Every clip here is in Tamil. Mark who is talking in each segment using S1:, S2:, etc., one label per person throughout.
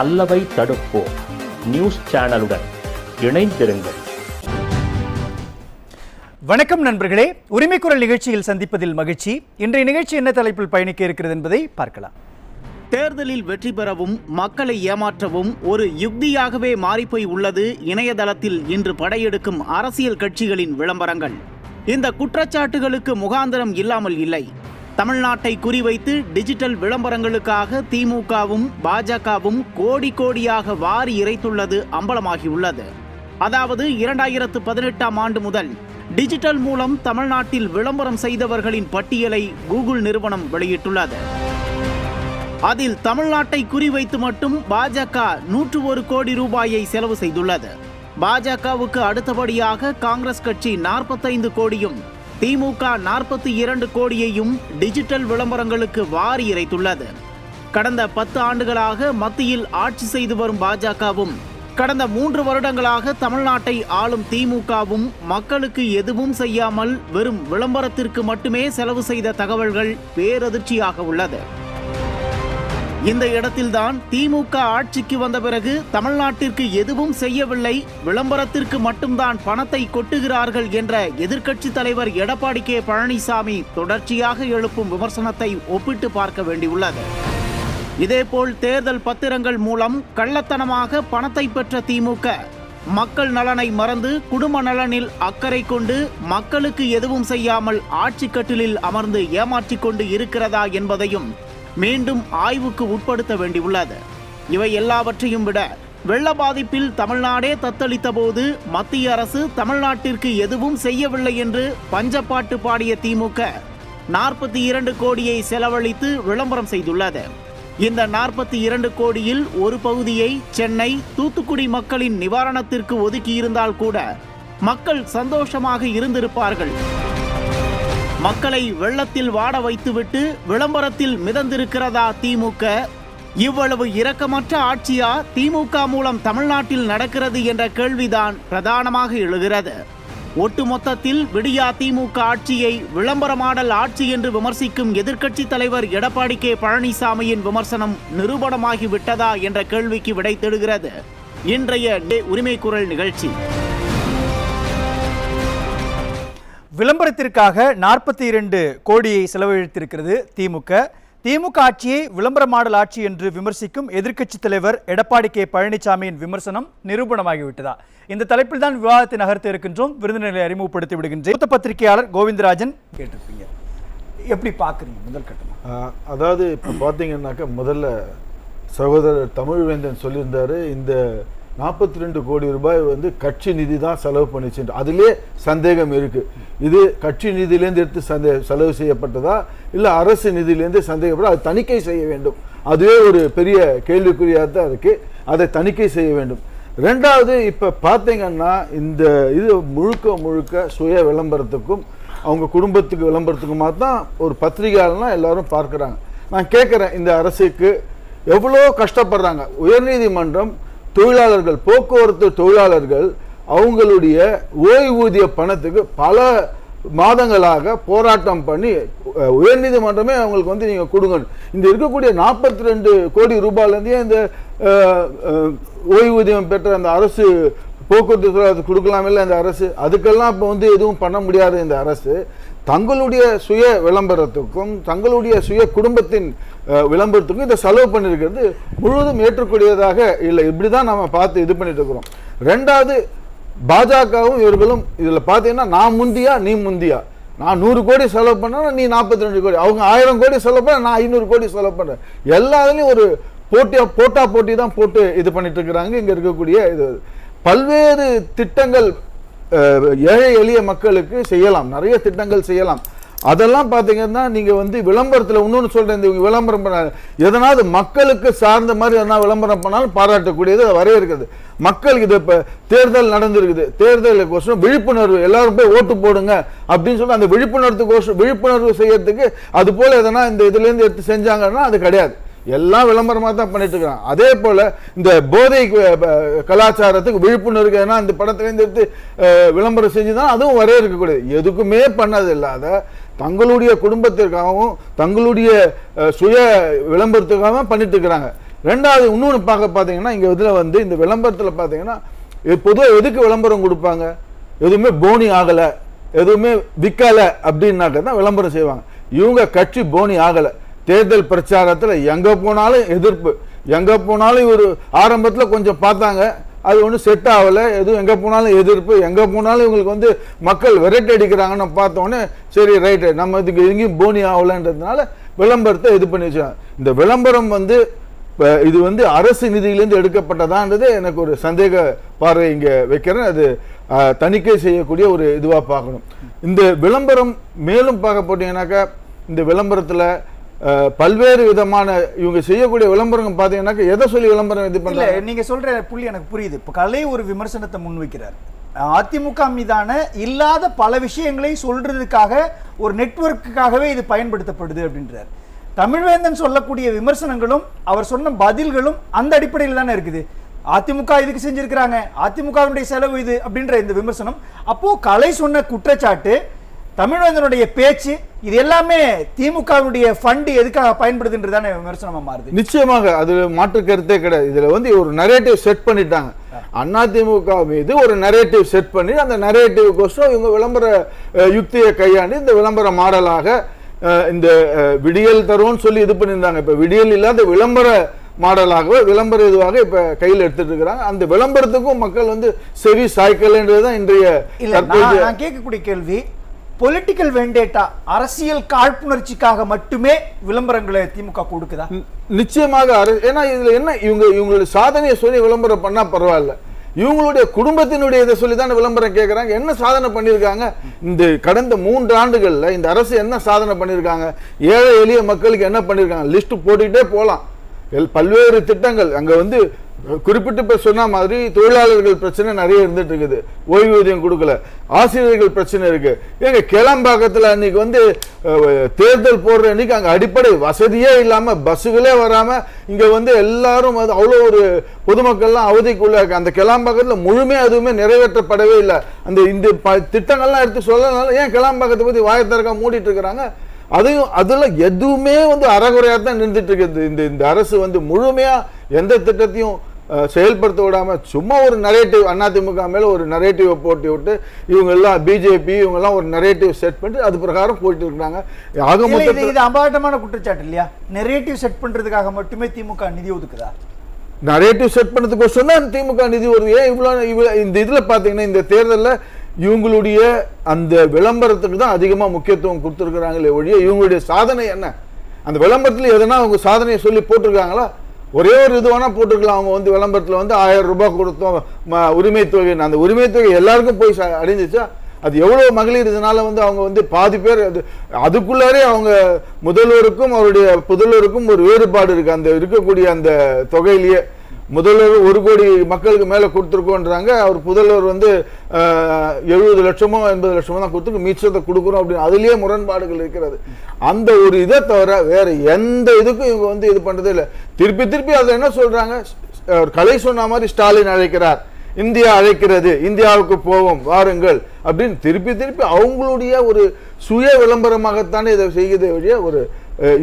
S1: அல்லவை தடுப்போம். நியூஸ் சேனலுடன் இணைந்திருங்கள்.
S2: வணக்கம் நண்பர்களே. உரிமைக்குரல் நிகழ்ச்சியில் சந்திப்பதில் மகிழ்ச்சி. இன்றைய நிகழ்ச்சி என்ன தலைப்பில் பயணிக்க இருக்கிறது என்பதை பார்க்கலாம்.
S3: தேர்தலில் வெற்றி பெறவும் மக்களை ஏமாற்றவும் ஒரு யுக்தியாகவே மாறிப்போய் உள்ளது இணையதளத்தில் இன்று படையெடுக்கும் அரசியல் கட்சிகளின் விளம்பரங்கள். இந்த குற்றச்சாட்டுகளுக்கு முகாந்திரம் இல்லாமல் இல்லை. தமிழ்நாட்டை குறிவைத்து டிஜிட்டல் விளம்பரங்களுக்காக திமுகவும் பாஜகவும் கோடி கோடியாக வாரி இறைத்துள்ளது அம்பலமாகியுள்ளது. அதாவது இரண்டாயிரத்து பதினெட்டாம் ஆண்டு முதல் டிஜிட்டல் மூலம் தமிழ்நாட்டில் விளம்பரம் செய்தவர்களின் பட்டியலை கூகுள் நிறுவனம் வெளியிட்டுள்ளது. அதில் தமிழ்நாட்டை குறிவைத்து மட்டும் பாஜக நூற்று ஒரு கோடி ரூபாயை செலவு செய்துள்ளது. பாஜகவுக்கு அடுத்தபடியாக காங்கிரஸ் கட்சி நாற்பத்தைந்து கோடியும் திமுக நாற்பத்தி இரண்டு கோடியையும் டிஜிட்டல் விளம்பரங்களுக்கு வாரி இறைத்துள்ளது. கடந்த பத்து ஆண்டுகளாக மத்தியில் ஆட்சி செய்து வரும் பாஜகவும் கடந்த மூன்று வருடங்களாக தமிழ்நாட்டை ஆளும் திமுகவும் மக்களுக்கு எதுவும் செய்யாமல் வெறும் விளம்பரத்திற்கு மட்டுமே செலவு செய்த தகவல்கள் பேரதிர்ச்சியாக உள்ளது. இந்த இடத்தில்தான் திமுக ஆட்சிக்கு வந்த பிறகு தமிழ்நாட்டிற்கு எதுவும் செய்யவில்லை விளம்பரத்திற்கு மட்டும்தான் பணத்தை கொட்டுகிறார்கள் என்ற எதிர்க்கட்சி தலைவர் எடப்பாடி கே. பழனிசாமி தொடர்ச்சியாக எழுப்பும் விமர்சனத்தை ஒப்பிட்டு பார்க்க வேண்டியுள்ளது. இதேபோல் தேர்தல் பத்திரங்கள் மூலம் கள்ளத்தனமாக பணத்தை பெற்ற திமுக மக்கள் நலனை மறந்து குடும்ப நலனில் அக்கறை கொண்டு மக்களுக்கு எதுவும் செய்யாமல் ஆட்சி கட்டிலில் அமர்ந்து ஏமாற்றிக் கொண்டு இருக்கிறதா என்பதையும் மீண்டும் ஆய்வுக்கு உட்படுத்த வேண்டியுள்ளது. இவை எல்லாவற்றையும் விட வெள்ள பாதிப்பில் தமிழ்நாடே தத்தளித்த போது மத்திய அரசு தமிழ்நாட்டிற்கு எதுவும் செய்யவில்லை என்று பஞ்சப்பாட்டு பாடிய திமுக நாற்பத்தி இரண்டு கோடியை செலவழித்து விளம்பரம் செய்துள்ளது. இந்த நாற்பத்தி இரண்டு கோடியில் ஒரு பகுதியை சென்னை தூத்துக்குடி மக்களின் நிவாரணத்திற்கு ஒதுக்கியிருந்தால் கூட மக்கள் சந்தோஷமாக இருந்திருப்பார்கள். மக்களை வெள்ளத்தில் வாட வைத்துவிட்டு விளம்பரத்தில் மிதந்திருக்கிறதா திமுக? இவ்வளவு இரக்கமற்ற ஆட்சியா திமுக மூலம் தமிழ்நாட்டில் நடக்கிறது என்ற கேள்விதான் பிரதானமாக எழுகிறது. ஒட்டுமொத்தத்தில் விடியா திமுக ஆட்சியை விளம்பர மாடல் ஆட்சி என்று விமர்சிக்கும் எதிர்க்கட்சி தலைவர் எடப்பாடி கே பழனிசாமியின் விமர்சனம் நிரூபணமாகி விட்டதா என்ற கேள்விக்கு விடை தேடுகிறது. இன்றைய டே உரிமை குரல் நிகழ்ச்சி.
S2: விளம்பரத்திற்காக நாற்பத்தி இரண்டு கோடியை செலவழித்திருக்கிறது திமுக. திமுக ஆட்சியை விளம்பர மாடல் ஆட்சி என்று விமர்சிக்கும் எதிர்க்கட்சித் தலைவர் எடப்பாடி கே. பழனிசாமியின் விமர்சனம் நிரூபணமாகிவிட்டதா? இந்த தலைப்பில் தான் விவாதத்தை நகர்த்த இருக்கின்றோம். விருந்தினரை அறிமுகப்படுத்தி விடுகின்றேன். மூத்த பத்திரிகையாளர் கோவிந்தராஜன் கேட்டிருப்பீங்க. எப்படி பார்க்குறீங்க முதல்
S4: கட்டமாக அதாவது இப்போ பார்த்தீங்கன்னாக்கா முதல்ல சகோதரர் தமிழ்வேந்தன் சொல்லியிருந்தாரு இந்த நாற்பத்தி ரெண்டு கோடி ரூபாய் வந்து கட்சி நிதி தான் செலவு பண்ணிச்சு அதிலே சந்தேகம் இருக்கு. இது கட்சி நிதியிலேருந்து எடுத்து சந்தே செலவு செய்யப்பட்டதா? இல்லை அரசு நிதியிலேருந்து சந்தேகப்பட அது தணிக்கை செய்ய வேண்டும். அதுவே ஒரு பெரிய கேள்விக்குறியாக தான் இருக்கு. அதை தணிக்கை செய்ய வேண்டும். ரெண்டாவது இப்போ பார்த்தீங்கன்னா இந்த இது முழுக்க முழுக்க சுய விளம்பரத்துக்கும் அவங்க குடும்பத்துக்கு விளம்பரத்துக்குமா தான் ஒரு பத்திரிகையாளனா எல்லாரும் பார்க்குறாங்க. நான் கேட்குறேன் இந்த அரசுக்கு எவ்வளோ கஷ்டப்படுறாங்க. உயர்நீதிமன்றம் தொழிலாளர்கள் போக்குவரத்து தொழிலாளர்கள் அவங்களுடைய ஓய்வூதிய பணத்துக்கு பல மாதங்களாக போராட்டம் பண்ணி உயர்நீதிமன்றமே அவங்களுக்கு வந்து நீங்கள் கொடுங்க இந்த இருக்கக்கூடிய நாற்பத்தி ரெண்டு கோடி ரூபாயிலேருந்தே இந்த ஓய்வூதியம் பெற்ற அந்த அரசு போக்குவரத்து தொழிலாளர் கொடுக்கலாமில்ல இந்த அரசு அதுக்கெல்லாம் இப்போ வந்து எதுவும் பண்ண முடியாது இந்த அரசு. தங்களுடைய சுய விளம்பரத்துக்கும் தங்களுடைய சுய குடும்பத்தின் விளம்பரத்துக்கும் இதை செலவு பண்ணியிருக்கிறது முழுவதும் ஏற்றக்கூடியதாக இல்லை. இப்படி தான் நம்ம பார்த்து இது பண்ணிட்டு இருக்கிறோம். ரெண்டாவது பாஜகவும் இவர்களும் இதில் பார்த்தீங்கன்னா நான் முந்தியா நீ முந்தியா? நான் நூறு கோடி செலவு பண்ணா நீ நாற்பத்தி ரெண்டு கோடி. அவங்க ஆயிரம் கோடி செலவு பண்ண நான் ஐநூறு கோடி செலவு பண்ணுறேன் எல்லாத்துலேயும் ஒரு போட்டியாக போட்டா போட்டி தான் போட்டு இது பண்ணிட்டு இருக்கிறாங்க. இங்கே இருக்கக்கூடிய இது. பல்வேறு திட்டங்கள் ஏழை எளிய மக்களுக்கு செய்யலாம். நிறைய திட்டங்கள் செய்யலாம். அதெல்லாம் பார்த்தீங்கன்னா நீங்க வந்து விளம்பரத்தில் இன்னொன்று சொல்றேன் இந்த விளம்பரம் பண்ண எதனாவது மக்களுக்கு சார்ந்த மாதிரி எதனா விளம்பரம் பண்ணாலும் பாராட்டக்கூடியது வரைய வரையறுக்கிறது. மக்களுக்கு இது இப்போ தேர்தல் நடந்திருக்குது. தேர்தலுக்கோசரம் விழிப்புணர்வு எல்லாரும் போய் ஓட்டு போடுங்க அப்படின்னு சொல்லி அந்த விழிப்புணர்வுக்கோசரம் விழிப்புணர்வு செய்யறதுக்கு அது போல எதனா இந்த இதுலேருந்து எடுத்து செஞ்சாங்கன்னா அது கிடையாது. எல்லாம் விளம்பரமாக தான் பண்ணிட்டு இருக்கிறான் அதே போல இந்த போதை கலாச்சாரத்துக்கு விழிப்புணர்வு ஏன்னா இந்த படத்துலேருந்து எடுத்து விளம்பரம் செஞ்சு தான் அதுவும் வரைய இருக்கக்கூடியது. எதுக்குமே பண்ணது இல்லாத தங்களுடைய குடும்பத்திற்காகவும் தங்களுடைய சுய விளம்பரத்துக்காகவும் பண்ணிட்டு இருக்கிறாங்க. ரெண்டாவது இன்னொன்று பார்க்க பார்த்தீங்கன்னா இங்கே இதில் வந்து இந்த விளம்பரத்தில் பார்த்தீங்கன்னா பொதுவாக எதுக்கு விளம்பரம் கொடுப்பாங்க? எதுவுமே போனி ஆகலை. எதுவுமே விற்கலை அப்படின்னாக்க தான் விளம்பரம் செய்வாங்க. இவங்க கட்சி போனி ஆகலை. தேர்தல் பிரச்சாரத்தில் எங்கே போனாலும் எதிர்ப்பு. எங்கே போனாலும் இவர் ஆரம்பத்தில் கொஞ்சம் பார்த்தாங்க. அது ஒன்றும் செட் ஆகலை. எதுவும் எங்கே போனாலும் எதிர்ப்பு. எங்கே போனாலும் இவங்களுக்கு வந்து மக்கள் விரட்டி அடிக்கிறாங்கன்னு பார்த்தோன்னே சரி ரைட்டு நம்ம இதுக்கு எங்கேயும் போனி ஆகலைன்றதுனால விளம்பரத்தை இது பண்ணி வச்சாங்க இந்த விளம்பரம் வந்து இப்போ இது வந்து அரசு நிதியிலேருந்து எடுக்கப்பட்டதான்றது எனக்கு ஒரு சந்தேக பார்வை இங்கே வைக்கிறேன். அது தணிக்கை செய்யக்கூடிய ஒரு இதுவாக பார்க்கணும். இந்த விளம்பரம் மேலும் பார்க்க போட்டீங்கன்னாக்கா இந்த விளம்பரத்தில் பல்வேறு விதமான இவங்க செய்யக்கூடிய விளம்பரம் பார்த்தீங்கன்னாக்கா எதை சொல்லி விளம்பரம் இது பண்ணல
S2: நீங்க சொல்ற புள்ளி எனக்கு புரியுது. இப்ப கலை ஒரு விமர்சனத்தை முன்வைக்கிறார். அதிமுக மீதான இல்லாத பல விஷயங்களை சொல்றதுக்காக ஒரு நெட்வொர்க்குக்காகவே இது பயன்படுத்தப்படுது அப்படின்றார். தமிழ்வேந்தன் சொல்லக்கூடிய விமர்சனங்களும் அவர் சொன்ன பதில்களும் அந்த அடிப்படையில் தானே இருக்குது. அதிமுக இதுக்கு செஞ்சிருக்கிறாங்க. அதிமுகவினுடைய செலவு இது அப்படின்ற இந்த விமர்சனம். அப்போ கலை சொன்ன குற்றச்சாட்டு தமிழ்வேந்தனுடைய பேச்சு இது எல்லாமே திமுகவுடைய ஃபண்ட் எதுக்காக பயன்படுதுன்றதான விமர்சனமா மாறுது.
S4: நிச்சயமாக அதுல மாற்று கருத்தே கிடையாது. இதுல வந்து ஒரு நரேட்டிவ் செட் பண்ணிட்டாங்க. அதிமுக மீது ஒரு நரேட்டிவ் செட் பண்ணி அந்த நரேட்டிவ்கோசரம் இவங்க விளம்பர யுக்தியை கையாண்டு இந்த விளம்பர மாடலாக இந்த விடியல் தரும்னு சொல்லி இது பண்ணியிருந்தாங்க. இப்ப விடியல் இல்லாத விளம்பர மாடலாகவே விளம்பர இதுவாக இப்ப கையில் எடுத்துட்டு இருக்கிறாங்க. அந்த விளம்பரத்துக்கும் மக்கள் வந்து செவி இன்றைய
S2: நான்
S4: தற்போதைய
S2: நான் கேட்கக்கூடிய கேள்வி பொலிட்டிக்கல் வெண்டேட்டா அரசியல் காழ்ப்புணர்ச்சிக்காக மட்டுமே விளம்பரங்களை திமுக கொடுக்குதா?
S4: நிச்சயமாக அரசு ஏன்னா இதுல என்ன இவங்க இவங்களுடைய சாதனையை சொல்லி விளம்பரம் பண்ணா பரவாயில்ல. இவங்களுடைய குடும்பத்தினுடைய இதை சொல்லி தான் விளம்பரம் கேட்குறாங்க என்ன சாதனை பண்ணியிருக்காங்க? இந்த கடந்த மூன்று ஆண்டுகளில் இந்த அரசு என்ன சாதனை பண்ணியிருக்காங்க? ஏழை எளிய மக்களுக்கு என்ன பண்ணியிருக்காங்க? லிஸ்ட் போட்டுக்கிட்டே போகலாம் எல் பல்வேறு திட்டங்கள். அங்கே வந்து குறிப்பிட்டு இப்போ சொன்ன மாதிரி தொழிலாளர்கள் பிரச்சனை நிறைய இருந்துட்டு இருக்குது. ஓய்வூதியம் கொடுக்கல. ஆசிரியர்கள் பிரச்சனை இருக்கு. ஏங்க கிளம்பாக்கத்தில் அன்னைக்கு வந்து தேர்தல் போடுற அன்னைக்கு அங்கே அடிப்படை வசதியே இல்லாமல் பஸ்ஸுகளே வராமல் இங்கே வந்து எல்லாரும் அது அவ்வளோ ஒரு பொதுமக்கள்லாம் அவதிக்குள்ளே இருக்கு. அந்த கிளாம்பாக்கத்தில் முழுமையாக அதுவுமே நிறைவேற்றப்படவே இல்லை. அந்த இந்த ப- திட்டங்கள்லாம் எடுத்து சொல்லனால ஏன் கிளாம்பாக்கத்தை பற்றி வாயத்திறக்கா மூடிட்டு இருக்கிறாங்க? அதையும் அதில் எதுவுமே வந்து அறகுறையாக தான் நின்றுட்டு இருக்குது. இந்த இந்த அரசு வந்து முழுமையாக எந்த திட்டத்தையும் செயல்படுத்த விடாம சும்மா ஒரு நரேட்டிவ் அதிமுக மேல ஒரு நரேட்டிவை போட்டு விட்டு இவங்க எல்லாம் பிஜேபி இவங்க எல்லாம் ஒரு நரேட்டிவ் செட் பண்ணிட்டு அது பிரகாரம் போயிட்டு இருக்காங்க ஆக
S2: இல்ல, இது அபாண்டமான குற்றச்சாட்டு இல்லையா? நெரேட்டிவ் செட் பண்றதுக்காக மட்டுமே திமுக நிதி ஒதுக்குதா?
S4: நரேட்டிவ் செட் பண்ணதுக்கோசரம் தான் திமுக நிதி வருது. ஏன் இவ்வளோ இந்த இதில் பார்த்தீங்கன்னா இந்த தேர்தலில் இவங்களுடைய அந்த விளம்பரத்துக்கு தான் அதிகமாக முக்கியத்துவம் கொடுத்துருக்குறாங்களே ஒழிய இவங்களுடைய சாதனை என்ன? அந்த விளம்பரத்தில் எதனா அவங்க சாதனையை சொல்லி போட்டிருக்காங்களா? ஒரே ஒரு இது வேணால் போட்டுக்கலாம். அவங்க வந்து விளம்பரத்தில் வந்து ஆயிரம் ரூபாய் கொடுத்தோம். உரிமை தொகை. அந்த உரிமை தொகை எல்லாருக்கும் போய் அடைஞ்சிச்சா அது எவ்வளோ மகளிர் இதனால் வந்து அவங்க வந்து பாதி பேர் அது அதுக்குள்ளாரே அவங்க முதல்வருக்கும் அவருடைய புதல்வருக்கும் ஒரு வேறுபாடு இருக்குது அந்த இருக்கக்கூடிய அந்த தொகையிலேயே முதல்வர் ஒரு கோடி மக்களுக்கு மேலே கொடுத்துருக்கோன்றாங்க. அவர் புதல்வர் வந்து எழுபது லட்சமோ எண்பது லட்சமோ தான் கொடுத்துருக்கு மீச்சத்தை கொடுக்குறோம் அப்படின்னு அதுலேயே முரண்பாடுகள் இருக்கிறது. அந்த ஒரு இதை தவிர வேறு எந்த இதுக்கும் இவங்க வந்து இது பண்ணுறதே இல்லை. திருப்பி திருப்பி அதில் என்ன சொல்கிறாங்க கலை சொன்ன மாதிரி ஸ்டாலின் அழைக்கிறார். இந்தியா அழைக்கிறது இந்தியாவுக்கு போவோம் வாருங்கள் அப்படின்னு திருப்பி திருப்பி அவங்களுடைய ஒரு சுய விளம்பரமாகத்தானே இதை செய்கிறதே வழிய ஒரு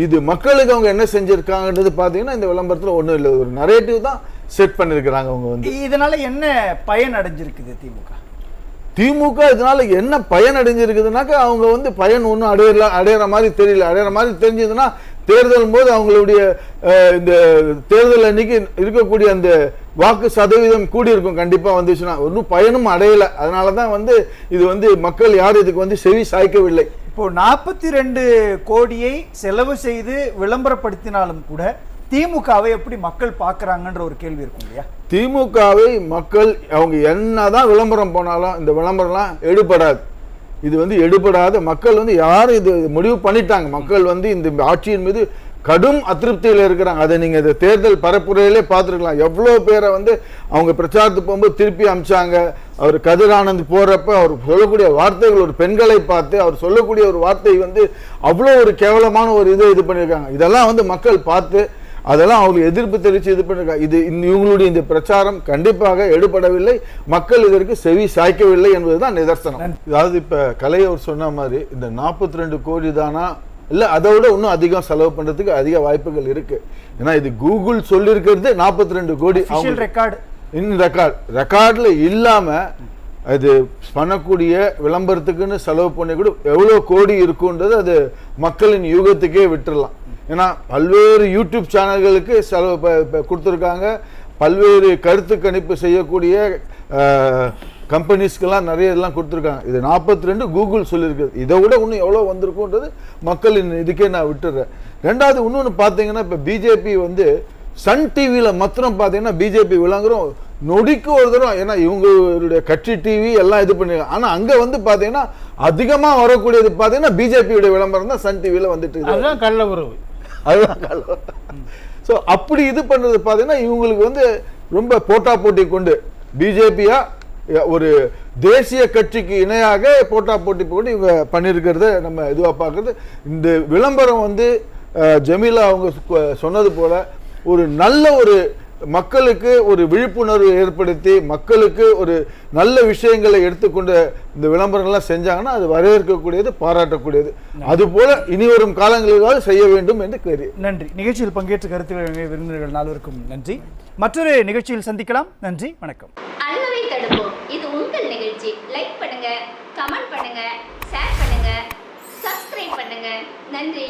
S4: இது மக்களுக்கு அவங்க என்ன செஞ்சிருக்காங்கன்றது பார்த்தீங்கன்னா இந்த விளம்பரத்தில் ஒன்றும் இல்லை. ஒரு நரேட்டிவ் தான் செட் பண்ணியிருக்கிறாங்க அவங்க வந்து.
S2: இதனால என்ன பயன் அடைஞ்சிருக்குது திமுக?
S4: திமுக இதனால என்ன பயன் அடைஞ்சிருக்குதுனாக்கா அவங்க வந்து பயன் ஒன்றும் அடையல அடையிற மாதிரி தெரியல. அடையிற மாதிரி தெரிஞ்சதுன்னா தேர்தல் போது அவங்களுடைய இந்த தேர்தல் அன்னைக்கு இருக்கக்கூடிய அந்த வாக்கு சதவீதம் கூடியிருக்கும். கண்டிப்பா வந்துச்சுன்னா ஒன்றும் பயனும் அடையல. அதனால தான் வந்து இது வந்து மக்கள் யாரும் இதுக்கு வந்து செவி சாய்க்கவில்லை.
S2: இப்போ நாற்பத்தி ரெண்டு கோடியை செலவு செய்து விளம்பரப்படுத்தினாலும் கூட திமுகவை எப்படி மக்கள் பார்க்குறாங்கன்ற ஒரு கேள்வி இருக்கும் இல்லையா?
S4: திமுகவை மக்கள் அவங்க என்னதான் விளம்பரம் போனாலும் இந்த விளம்பரம்லாம் எடுபடாது. இது வந்து எடுபடாத மக்கள் வந்து யாரும் இது முடிவு பண்ணிட்டாங்க. மக்கள் வந்து இந்த ஆட்சியின் மீது கடும் அதிருப்தியில் இருக்கிறாங்க. அதை நீங்க இந்த தேர்தல் பரப்புரையிலே பார்த்துருக்கலாம். எவ்வளோ பேரை வந்து அவங்க பிரச்சாரத்துக்கு போகும்போது திருப்பி அமிச்சாங்க. அவர் கதிர் ஆனந்த் போறப்ப அவர் சொல்லக்கூடிய வார்த்தைகள் ஒரு பெண்களை பார்த்து அவர் சொல்லக்கூடிய ஒரு வார்த்தை வந்து அவ்வளோ ஒரு கேவலமான ஒரு இதை இது பண்ணியிருக்காங்க. இதெல்லாம் வந்து மக்கள் பார்த்து அதெல்லாம் அவங்களுக்கு எதிர்ப்பு தெரிவித்து இது பண்ணிருக்காங்க இது இவங்களுடைய இந்த பிரச்சாரம் கண்டிப்பாக எடுபடவில்லை. மக்கள் இதற்கு செவி சாய்க்கவில்லை என்பதுதான் நிதர்சனம். அதாவது இப்ப கலை அவர் சொன்ன மாதிரி இந்த 42 ரெண்டு கோடி தானா இல்லை அதை விட இன்னும் அதிகம் செலவு பண்ணுறதுக்கு அதிக வாய்ப்புகள் இருக்கு. ஏன்னா இது கூகுள் சொல்லியிருக்கிறது நாற்பத்தி ரெண்டு கோடி
S2: ரெக்கார்டு
S4: இன் ரெக்கார்ட் ரெக்கார்டில் இல்லாமல் அது பண்ணக்கூடிய விளம்பரத்துக்குன்னு செலவு பண்ணி கூட எவ்வளோ கோடி இருக்குன்றது அது மக்களின் யூகத்துக்கே விட்டுறலாம். ஏன்னா பல்வேறு யூடியூப் சேனல்களுக்கு செலவு கொடுத்துருக்காங்க. பல்வேறு கருத்து கணிப்பு செய்யக்கூடிய கம்பெனிஸ்க்கெல்லாம் நிறைய இதெல்லாம் கொடுத்துருக்காங்க. இது நாற்பத்தி ரெண்டு கூகுள் சொல்லியிருக்குது இதை விட இன்னும் எவ்வளோ வந்திருக்குன்றது மக்களின் இதுக்கே நான் விட்டுறேன். ரெண்டாவது இன்னொன்று பார்த்தீங்கன்னா இப்போ பிஜேபி வந்து சன் டிவியில் மாத்திரம் பார்த்தீங்கன்னா பிஜேபி விளங்குறோம். நொடிக்கு ஒரு தரம் ஏன்னா இவங்களுடைய கட்சி டிவி எல்லாம் இது பண்ணி ஆனால் அங்கே வந்து பார்த்தீங்கன்னா அதிகமாக வரக்கூடியது பார்த்தீங்கன்னா பிஜேபியோட விளம்பரம் தான் சன் டிவியில் வந்துட்டு இருக்குது.
S5: அதுதான் கள்ள உறவு.
S4: அதுதான் ஸோ அப்படி இது பண்ணுறது பார்த்தீங்கன்னா இவங்களுக்கு வந்து ரொம்ப போட்டா போட்டி கொண்டு பிஜேபியா ஒரு தேசிய கட்சிக்கு இணையாக போட்டா போட்டி போட்டு இவங்க பண்ணியிருக்கிறத நம்ம இதுவாக பார்க்குறது. இந்த விளம்பரம் வந்து ஜமீலா அவங்க சொன்னது போல ஒரு நல்ல ஒரு மக்களுக்கு ஒரு விழிப்புணர்வு ஏற்படுத்தி மக்களுக்கு ஒரு நல்ல விஷயங்களை எடுத்துக்கொண்டு இந்த விளம்பரங்கள்லாம் செஞ்சாங்கன்னா அது வரவேற்கக்கூடியது பாராட்டக்கூடியது. அதுபோல இனி வரும் காலங்களிலாவது செய்ய வேண்டும் என்று கேரி
S2: நன்றி. நிகழ்ச்சியில் பங்கேற்று கருத்துக்கள் விருந்தினர்கள் நால்வருக்கும் நன்றி. மற்றொரு நிகழ்ச்சியில் சந்திக்கலாம். நன்றி. வணக்கம்.
S6: அள்ளவை தடுப்போம். இது உங்கள் நிகழ்ச்சி. லைக் பண்ணுங்க கமெண்ட் பண்ணுங்க ஷேர் பண்ணுங்க சப்ஸ்கிரைப் பண்ணுங்க. நன்றி.